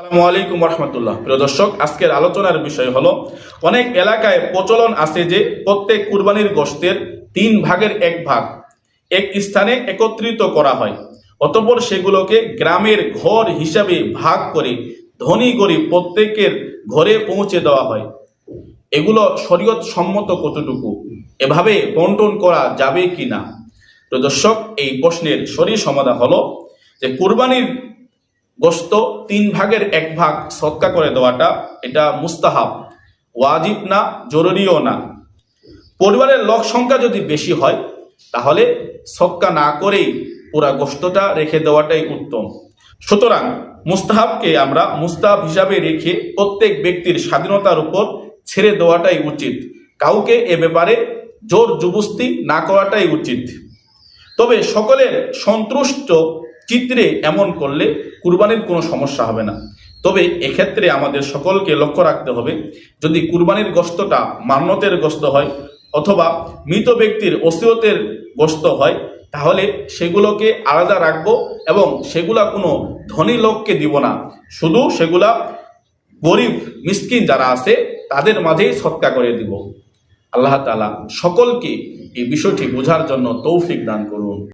আসসালামু রহমতুল্লাহ প্রিয় দর্শক, আজকের আলোচনার বিষয় হলো, অনেক এলাকায় প্রচলন আছে যে প্রত্যেক কুরবানির গোষ্ঠের তিন ভাগের এক ভাগ এক স্থানে একত্রিত করা হয়। অতঃপর সেগুলোকে গ্রামের ঘর হিসাবে ভাগ করে ধনী গরিব প্রত্যেকের ঘরে পৌঁছে দেওয়া হয়। এগুলো শরীয়ত সম্মত কতটুকু? এভাবে বন্টন করা যাবে কি না দর্শক, এই প্রশ্নের সরি সমাধান হলো যে কুরবানির গোস্ত তিন ভাগের এক ভাগ সৎকা করে দেওয়াটা এটা মুস্তাহাব, ওয়াজিব না, জরুরিও না। পরিবারের লোক সংখ্যা যদি বেশি হয়, তাহলে সৎকা না করেই পুরা গোস্তটা রেখে দেওয়াটাই উত্তম। সুতরাং মুস্তাহাবকে আমরা মুস্তাহাব হিসাবে রেখে প্রত্যেক ব্যক্তির স্বাধীনতার উপর ছেড়ে দেওয়াটাই উচিত। কাউকে এ ব্যাপারে জোর জুবুস্তি না করাটাই উচিত। তবে সকলের সন্তুষ্ট চিত্রে এমন করলে কুরবানির কোনো সমস্যা হবে না। তবে এক্ষেত্রে আমাদের সকলকে লক্ষ্য রাখতে হবে, যদি কুরবানির গোস্তটা মান্যতের গোস্ত হয় অথবা মৃত ব্যক্তির ওসিয়তের গোস্ত হয়, তাহলে সেগুলোকে আলাদা রাখব এবং সেগুলা কোনো ধনী লোককে দিব না। শুধু সেগুলা গরিব, মিসকিন যারা আছে, তাদের মাঝেই সৎকা করে দিব। আল্লাহ তালা সকলকে এই বিষয়টি বোঝার জন্য তৌফিক দান করুন।